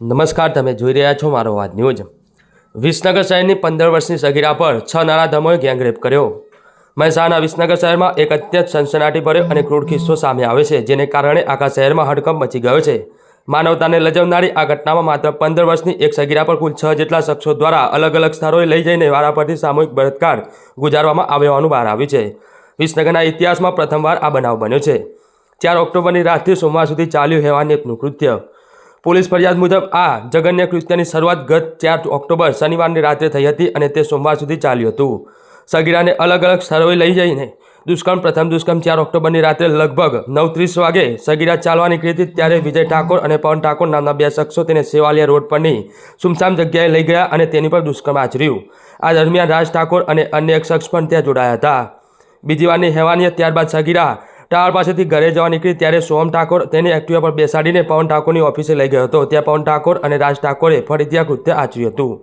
નમસ્કાર, તમે જોઈ રહ્યા છો મારો વાત ન્યૂઝ. વિસનગર શહેરની પંદર વર્ષની સગીરા પર છ નરાધમોએ ગેંગરેપ કર્યો. મહેસાણા વિસનગર શહેરમાં એક અત્યંત સનસનાટીભર્યો અને ક્રૂર કિસ્સો સામે આવે છે, જેને કારણે આખા શહેરમાં હડકંપ મચી ગયો છે. માનવતાને લજવનારી આ ઘટનામાં માત્ર પંદર વર્ષની એક સગીરા પર કુલ છ જેટલા શખ્સો દ્વારા અલગ અલગ સ્થળોએ લઈ જઈને વારા પરથી સામૂહિક બળાત્કાર ગુજારવામાં આવ્યો હોવાનું બહાર આવ્યું છે. વિસનગરના ઇતિહાસમાં પ્રથમવાર આ બનાવ બન્યો છે. ચાર ઓક્ટોબરની રાતથી સોમવાર સુધી ચાલ્યું હેવાનિયતનું કૃત્ય. પોલીસ ફરિયાદ મુજબ આ જગન્ય કૃત્યની શરૂઆત ગત ચાર ઓક્ટોબર શનિવારની રાત્રે થઈ હતી અને તે સોમવાર સુધી ચાલ્યું હતું. સગીરાને અલગ અલગ સ્થળોએ લઈ જઈને દુષ્કર્મ, પ્રથમ દુષ્કર્મ ચાર ઓક્ટોબરની રાત્રે લગભગ નવ ત્રીસ વાગે સગીરા ચાલવા નીકળી હતી ત્યારે વિજય ઠાકોર અને પવન ઠાકોર નામના બે શખ્સો તેને સેવાલિયા રોડ પરની સુમસામ જગ્યાએ લઈ ગયા અને તેની પર દુષ્કર્મ આચર્યું. આ દરમિયાન રાજ ઠાકોર અને અન્ય એક શખ્સ પણ ત્યાં જોડાયા હતા. બીજી વારની હેવાનિયત ત્યારબાદ સગીરા ટાવર પાસેથી ઘરે જવા નીકળી ત્યારે સોમ ઠાકોર તેને એક્ટિવા પર બેસાડીને પવન ઠાકોરની ઓફિસે લઈ ગયો હતો. ત્યાં પવન ઠાકોર અને રાજ ઠાકોરે ફરીથી આ કૃત્ય આચર્યું હતું.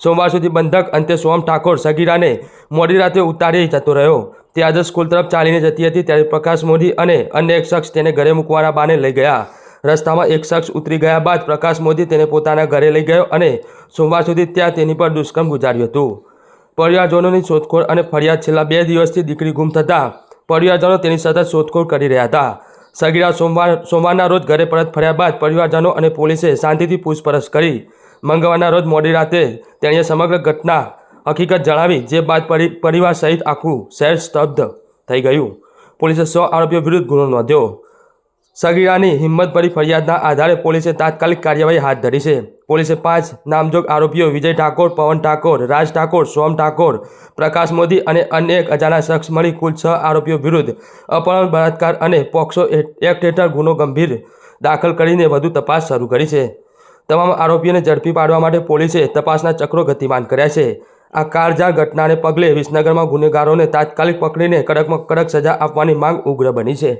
સોમવાર સુધી બંધક, અંતે સોમ ઠાકોર સગીરાને મોડી રાતે ઉતારી જતો રહ્યો. તે આજે સ્કૂલ તરફ ચાલીને જતી હતી ત્યારે પ્રકાશ મોદી અને અન્ય એક શખ્સ તેને ઘરે મૂકવાના બાને લઈ ગયા. રસ્તામાં એક શખ્સ ઉતરી ગયા બાદ પ્રકાશ મોદી તેને પોતાના ઘરે લઈ ગયો અને સોમવાર સુધી ત્યાં તેની પર દુષ્કર્મ ગુજાર્યું હતું. પરિવારજનોની શોધખોળ અને ફરિયાદ છેલ્લા બે દિવસથી દીકરી ગુમ થતાં પરિવારજનો તેની સતત શોધખોળ કરી રહ્યા હતા. સગીરા સોમવાર, સોમવારના રોજ ઘરે પરત ફર્યા બાદ પરિવારજનો અને પોલીસે શાંતિથી પૂછપરછ કરી. મંગળવારના રોજ મોડી રાતે તેણીએ સમગ્ર ઘટના હકીકત જણાવી, જે બાદ પરી, પરિવાર સહિત આખું શહેર સ્તબ્ધ થઈ ગયું. પોલીસે સો આરોપીઓ વિરુદ્ધ ગુનો નોંધ્યો. સગીરાની હિંમતભરી ફરિયાદના આધારે પોલીસે તાત્કાલિક કાર્યવાહી હાથ ધરી છે. પોલીસે પાંચ નામજોગ આરોપીઓ વિજય ઠાકોર, પવન ઠાકોર, રાજ ઠાકોર, સોમ ઠાકોર, પ્રકાશ મોદી અને અન્ય એક અજાણા શખ્સ મળી કુલ છ આરોપીઓ વિરુદ્ધ અપહરણ, બળાત્કાર અને પોક્સો એક્ટ હેઠળ ગુનો ગંભીર દાખલ કરીને વધુ તપાસ શરૂ કરી છે. તમામ આરોપીઓને ઝડપી પાડવા માટે પોલીસે તપાસના ચક્રો ગતિમાન કર્યા છે. આ કાળઝાળ ઘટનાને પગલે વિસનગરમાં ગુનેગારોને તાત્કાલિક પકડીને કડકમાં કડક સજા આપવાની માંગ ઉગ્ર બની છે.